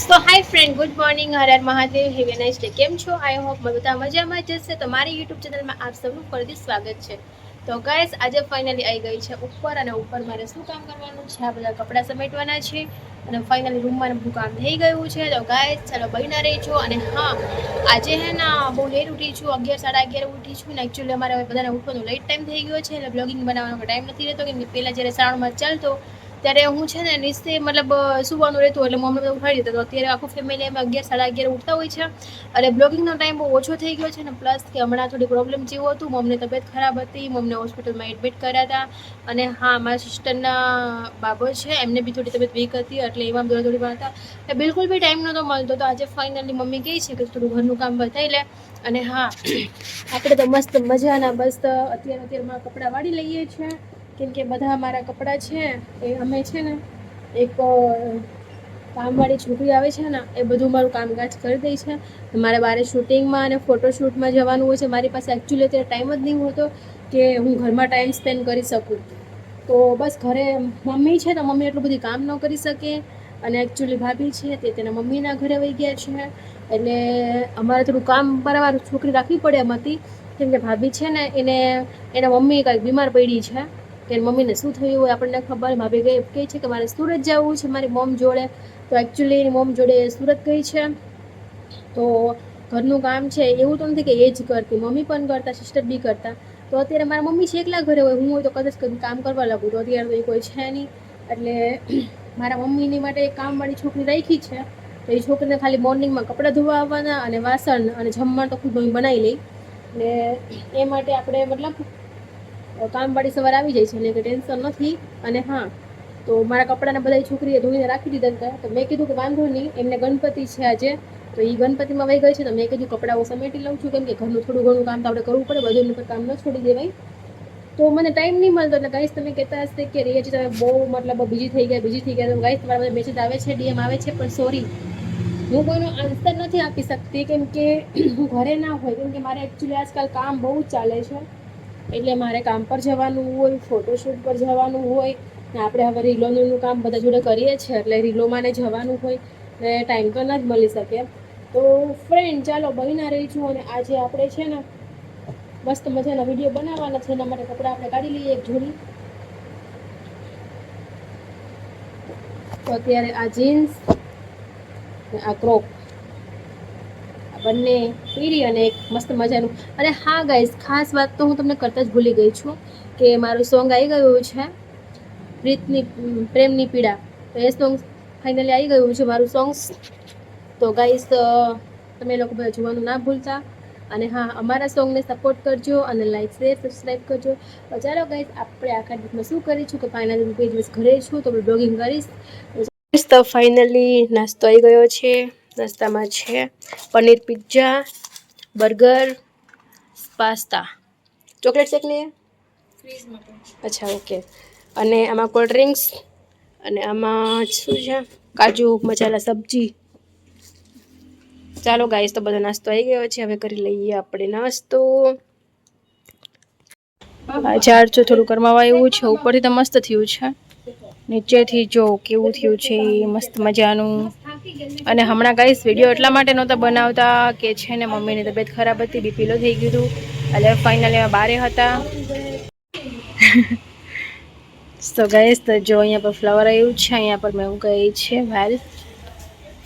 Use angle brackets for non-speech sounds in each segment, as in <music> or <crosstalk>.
So hi friend good morning Har Har Mahadev, have a nice day. કેમ છો? I hope બધા મજામાં જ હશે. તો મારી યુટ્યુબ ચેનલમાં આપ સૌનું ફરીથી સ્વાગત છે. તો ગાઈસ આજે ફાઇનલી આવી ગઈ છે ઉપર અને ઉપર મારે શું કામ કરવાનું છે? આ બધા કપડાં સમેટવાના છે અને ફાઇનલી રૂમમાં બધું કામ થઈ ગયું છે. તો ગાઈસ ચાલો બહીના રહેજો અને હા, આજે હે ને, બહુ લેટ ઉઠી છું. અગિયાર, સાડા અગિયાર ઉઠી છું ને એકચ્યુઅલી અમારે બધાને ઉઠવાનો લેટ ટાઈમ થઈ ગયો છે. એટલે બ્લોગિંગ બનાવવાનો ટાઈમ નથી રહેતો, કેમ કે પહેલાં જ્યારે શ્રાવણમાં ચાલતો ત્યારે હું છે ને નિશ્ચય મતલબ સુવાનું રહેતું એટલે મમ્મી બધા ઉઠાડી દેતા. તો અત્યારે આખું ફેમિલી અમે અગિયાર, સાડા અગિયાર ઉઠતા હોય છે. અને બ્લોગિંગનો ટાઈમ બહુ ઓછો થઈ ગયો છે ને પ્લસ કે હમણાં થોડી પ્રોબ્લેમ જેવું હતું મમ્મીની તબિયત ખરાબ હતી મમ્મીને હોસ્પિટલમાં એડમિટ કર્યા હતા. અને હા, મારા સિસ્ટરના બાબો છે, એમને બી થોડી તબિયત વીક હતી, એટલે એમાં થોડી થોડી હતા એટલે બિલકુલ બી ટાઈમ નહોતો મળતો. તો આજે ફાઇનલી મમ્મી કહે છે કે થોડું ઘરનું કામ બતાવી લે. અને હા, આપણે તો મસ્ત મજાના, મસ્ત અત્યારે અત્યારમાં કપડાં વાળી લઈએ છીએ. કેમ કે બધા મારા કપડાં છે, એ અમે છે ને એક કામવાળી છોકરી આવે છે ને, એ બધું મારું કામકાજ કરી દે છે. મારે બારે શૂટિંગમાં અને ફોટોશૂટમાં જવાનું હોય છે. મારી પાસે એકચ્યુઅલી અત્યારે ટાઈમ જ નહીં હોતો કે હું ઘરમાં ટાઈમ સ્પેન્ડ કરી શકું. તો બસ ઘરે મમ્મી છે તો મમ્મી એટલું બધું કામ ન કરી શકે. અને એકચ્યુઅલી ભાભી છે તે તેના મમ્મીના ઘરે વહી ગયા છે. એટલે અમારે થોડું કામ બરાબર છોકરી રાખવી પડે એમાંથી. કેમ કે ભાભી છે ને, એને, એના મમ્મી કંઈક બીમાર પડી છે. કે મમ્મીને શું થયું હોય આપણને ખબર? ભાભી ગઈ કહે છે કે મારે સુરત જવું છે, મારી મોમ જોડે. તો એકચ્યુઅલી એની મોમ જોડે સુરત ગઈ છે. તો ઘરનું કામ છે, એવું તો નથી કે એ જ કરતી. મમ્મી પણ કરતા સિસ્ટર બી કરતા. તો અત્યારે મારા મમ્મી છે એકલા ઘરે હોય, હું હોય તો કદાચ કદી કામ કરવા લાગું. તો અત્યારે તો એ કોઈ છે નહીં. એટલે <clears throat> મારા મમ્મીની માટે કામવાળી છોકરી રાખી છે. તો એ છોકરીને ખાલી મોર્નિંગમાં કપડાં ધોવા આવવાના અને વાસણ અને જમવાનું તો ખુદ બનાવી લઈ ને એ માટે આપણે મતલબ કામવાળી સવાર આવી જાય છે એટલે કે ટેન્શન નથી. અને હા, તો મારા કપડાને બધા છોકરીએ ધોઈને રાખી દીધા હતા તો મેં કીધું કે વાંધો નહીં, એમને ગણપતિ છે આજે. તો એ ગણપતિમાં વહી ગઈ છે તો મેં કીધું કપડાઓ સમેટી લઉં છું કેમ કે ઘરનું થોડું ઘણું કામ તો આપણે કરવું પડે, બધું એમની પર કામ ન છોડી દેવાય. તો મને ટાઈમ નહીં મળતો એટલે ગાઈસ તમે કહેતા હશે કે રિયા તમે બહુ મતલબ બીજી થઈ ગયા બીજી થઈ ગયા. તો ગાઈસ તમારા બધા મેસેજ આવે છે ડીએમ આવે છે, પણ સોરી હું કોઈનો આન્સર નથી આપી શકતી કેમ કે હું ઘરે ના હોય, કેમ કે મારે એકચ્યુઅલી આજકાલ કામ બહુ ચાલે છે. એટલે મારે કામ પર જવાનું હોય ફોટોશૂટ પર જવાનું હોય, ને આપણે હવે રીલોનું કામ બધા જોડે કરીએ છીએ, એટલે રીલોમાં ને જવાનું હોય, ને ટાઈમ તો ના જ મળી શકે. તો ફ્રેન્ડ ચાલો બહીના રહીશું અને આજે આપણે છે ને મસ્ત મજાના વીડિયો બનાવવાના છે, એના માટે કપડાં આપણે કાઢી લઈએ એક જોડી. તો અત્યારે આ જીન્સ આ ક્રોપ બંને પીરી અને એક મસ્ત મજાનું. અને હા ગાઈસ ખાસ વાત તો હું તમને કરતાં જ ભૂલી ગઈ છું કે મારું સોંગ આવી ગયું છે પ્રીતની પ્રેમની પીડા. તો એ સોંગ ફાઇનલી આવી ગયું છે મારું સોંગ તો ગાઈઝ તમે લોકો બધા જોવાનું ના ભૂલતા. અને હા, અમારા સોંગને સપોર્ટ કરજો અને લાઈક શેર સબસ્ક્રાઈબ કરજો. ચાલો ગાઈઝ આપણે આખા દિવસમાં શું કરીશું કે ફાઇનલ કોઈ દિવસ ઘરે છું તો બ્લોગિંગ કરીશ. તો ફાઇનલી નાસ્તો આવી ગયો છે. નાસ્તામાં છે. Paneer pizza burger pasta. Chocolate shake નહીં અચ્છા ઓકે. અને આમાં કોલ્ડ ડ્રિંક્સ અને આમાં શું છે? કાજુ મસાલા સબ્જી. ચાલો ગાઈસ તો બધો નાસ્તો આવી ગયો છે. હવે કરી લઈએ આપણે નાસ્તો. ઝાડ જો થોડું કરમાવા એવું છે. ઉપરથી તો મસ્ત થયું છે. નીચેથી જો કેવું થયું છે મસ્ત મજાનું. અને હમણાં ગાઈસ વીડિયો એટલા માટે નહોતા બનાવતા કે છે ને મમ્મીની તબિયત ખરાબ હતી, બી પીલો થઈ ગયું હતું. એટલે ફાઇનલી અમે બારે હતા. તો ગાઈસ તો જો અહીંયા પર ફ્લાવર આવ્યું છે, અહીંયા પર મેં ગઈ છે વેલ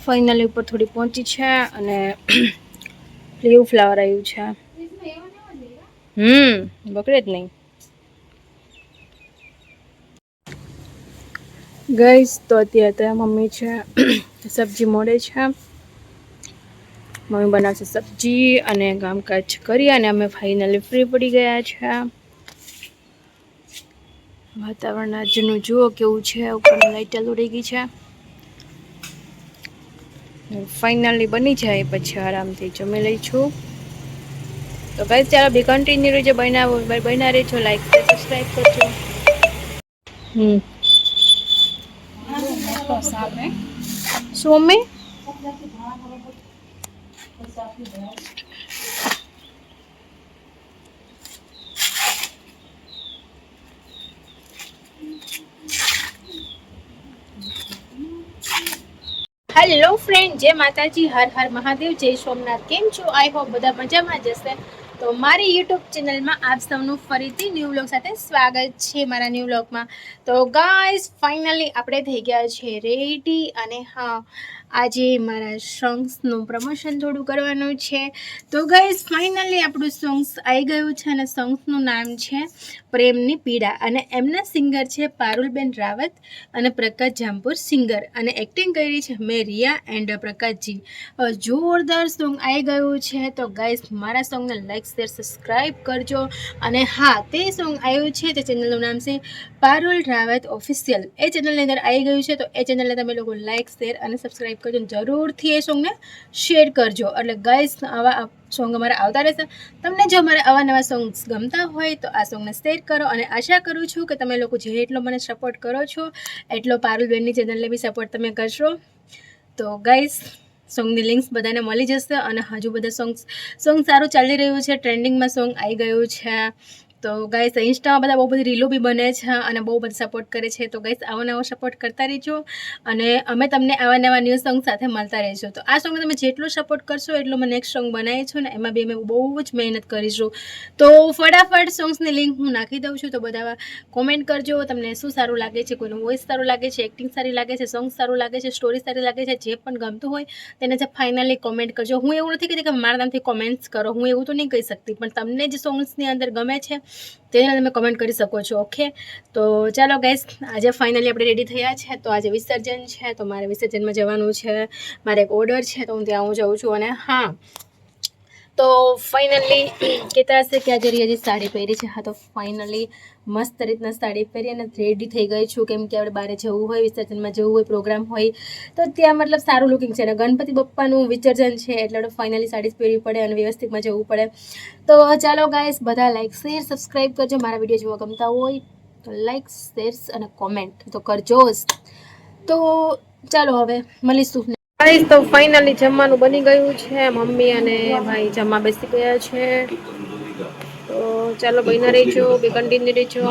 ફાઇનલી ઉપર થોડી પહોંચી છે અને એવું ફ્લાવર આવ્યું છે. હમ, બગડે જ નહીં. ગઈશ તો અત્યારે મમ્મી છે સબ્જી મોડે છે. મમ્મી બનાવશે સબ્જી અને કામકાજ કરી અને અમે ફાઇનલી ફ્રી પડી ગયા છે. વાતાવરણ આજનું જુઓ કેવું છે ઉપર લાઈટ ચાલુ રહી ગઈ છે. ફાઇનલી બની જાય પછી આરામથી જમી લઈ છું. તો ગાઈઝ ચાલો બી કન્ટિન્યુ રહેજો બનાવો બના રહેજો લાઈક સબસ્ક્રાઈબ કરજો. હમ. શું મમ્મી હેલો ફ્રેન્ડ જય માતાજી હર હર મહાદેવ જય સોમનાથ કેમ છો આઈ હોપ બધા મજામાં જ હશે। તો મારી યુટ્યુબ ચેનલમાં આપ સૌનું ફરીથી ન્યૂ વ્લોગ સાથે સ્વાગત છે મારા ન્યૂ વ્લોગમાં તો ગાઈઝ ફાઇનલી આપણે થઈ ગયા છે રેડી અને હા આજે મારા સોંગ્સનું પ્રમોશન થોડું કરવાનું છે. તો ગાઈઝ ફાઇનલી આપણું સોંગ્સ આવી ગયું છે અને સોંગ્સનું નામ છે પ્રેમની પીડા. અને એમના સિંગર છે પારુલબેન રાવત અને પ્રકાશ જામપુર સિંગર અને એક્ટિંગ કરી છે મેં રિયા એન્ડ પ્રકાશજી. જોરદાર સોંગ આવી ગયું છે. તો ગાઈઝ મારા સોંગને લાઈક શેર સબસ્ક્રાઈબ કરજો. અને હા, તે સોંગ આવ્યું છે, તે ચેનલનું નામ છે પારુલ રાવત ઓફિશિયલ એ ચેનલની અંદર આવી ગયું છે, તો એ ચેનલને તમે લોકો લાઈક શેર અને સબસ્ક્રાઈબ કરજો અને જરૂરથી એ સોંગને શેર કરજો. એટલે ગાઈસ આવા સોંગ અમારા આવતા રહેશે. તમને જો મારા આવા નવા સોંગ્સ ગમતા હોય તો આ સોંગને શેર કરો અને આશા કરું છું કે તમે લોકો જેટલો મને સપોર્ટ કરો છો, એટલો પારુલબેનની ચેનલને બી સપોર્ટ તમે કરશો. તો ગાઈસ સોંગની લિંક્સ બધાને મળી જશે અને હજુ બધા સોંગ્સ, સોંગ સારું ચાલી રહ્યું છે ટ્રેન્ડિંગમાં સોંગ આવી ગયું છે. તો ગાઈસ ઇન્સ્ટામાં બધા બહુ બધી રીલો બી બને છે અને બહુ બધું સપોર્ટ કરે છે. તો ગાઈસ આવો નવો સપોર્ટ કરતા રહેજો અને અમે તમને આવા નવા ન્યૂ સોંગ સાથે મળતા રહીશું તો આ સોંગ તમે જેટલો સપોર્ટ કરશો એટલો મેં નેક્સ્ટ સોંગ બનાવી છું ને એમાં બી અમે બહુ જ મહેનત કરીશું. તો ફટાફટ સોંગ્સની લિંક હું નાખી દઉં છું તો બધા કોમેન્ટ કરજો તમને શું સારું લાગે છે, કોઈનું વોઇસ સારું લાગે છે એક્ટિંગ સારી લાગે છે સોંગ સારું લાગે છે સ્ટોરી સારી લાગે છે, જે પણ ગમતું હોય તેને જે ફાઇનલી કોમેન્ટ કરજો. હું એવું નથી કહેતી કે મારા નામથી કોમેન્ટ્સ કરો, હું એવું તો નહીં કહી શકતી, પણ તમને જે સોંગ્સની અંદર ગમે છે તેને તમે કમેન્ટ કરી શકો છો ઓકે તો ચાલો ગાઈસ આજે ફાઇનલી આપણે રેડી થયા છે. તો આજે વિસર્જન છે, તો મારે વિસર્જનમાં જવાનું છે. મારે એક ઓર્ડર છે, તો હું ત્યાં હું જાઉં છું અને હા તો ફાઇનલી <clears throat> કહેતા હશે કે આજે રિયાજી સાડી પહેરી છે. હા, તો ફાઇનલી મસ્ત રીતના સાડી પહેરી અને રેડી થઈ ગઈ છું. કેમ કે આપણે બહાર જવું હોય, વિસર્જનમાં જવું હોય પ્રોગ્રામ હોય, તો ત્યાં મતલબ સારું લુકિંગ છે. અને ગણપતિ બપ્પાનું વિસર્જન છે, એટલે આપણે ફાઇનલી સાડી પહેરવી પડે અને વ્યવસ્થિતમાં જવું પડે. તો ચાલો ગાઈસ બધા લાઈક શેર સબસ્ક્રાઈબ કરજો. મારા વીડિયો જોવા ગમતા હોય તો લાઈક શેર અને કોમેન્ટ તો કરજો તો ચાલો હવે મળીશું. ગાઈસ, તો ફાઇનલી જમવાનું બની ગયું છે. મમ્મી અને ભાઈ જમવા બેસી ગયા છે. તો ચાલો બહીને રહેજો બે કન્ટિન્યુ રહેજો.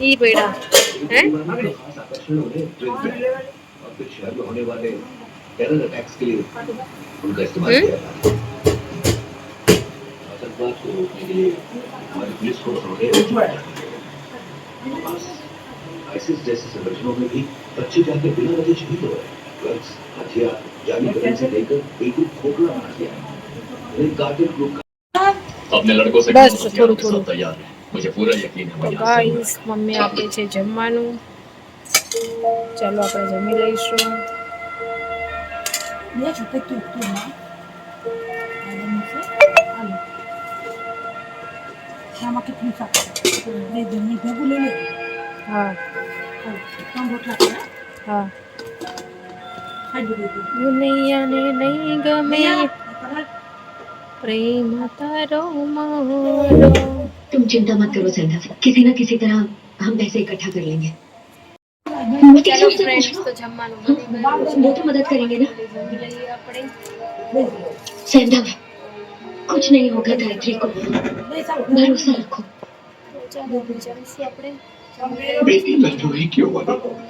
ઈ પેડા હે? आईसिस जैसे संगठनों में भी बच्चे जाकर बिना वजह शहीद हो रहे हैं ड्रग्स हथियार जालीकरण से लेकर बिल्कुल खोखला बना दिया है इन कार्टेल ग्रुप अपने लड़कों से बस, काम थोड़ू, करने के थोड़ू। साथ तैयार है मुझे पूरा यकीन है તો वो यहाँ से ગાઈસ મમ્મી આપે છે જમવાનું ચાલો આપણે જમી લઈશું આમાં કેટલું શાક બે જણની ભેગું લઈ લે હા ત્રણ રોટલા કરે હા ખાઈ લીધું દુનિયાને નહીં ગમે કરાર પ્રેમ તારો મારો तुम चिंता मत करो सैंडा किसी ना किसी तरह हम पैसे इकट्ठा कर लेंगे ચાલો ફ્રેન્ડ્સ તો જમવાનું બની ગયું છે. वो तो मदद करेंगे ना જમી લઈએ આપણે सैंडा कुछ नहीं होगा गायत्री को भरोसा रखो તો ચાલો હવે જમશું Maybe let me make you one of them.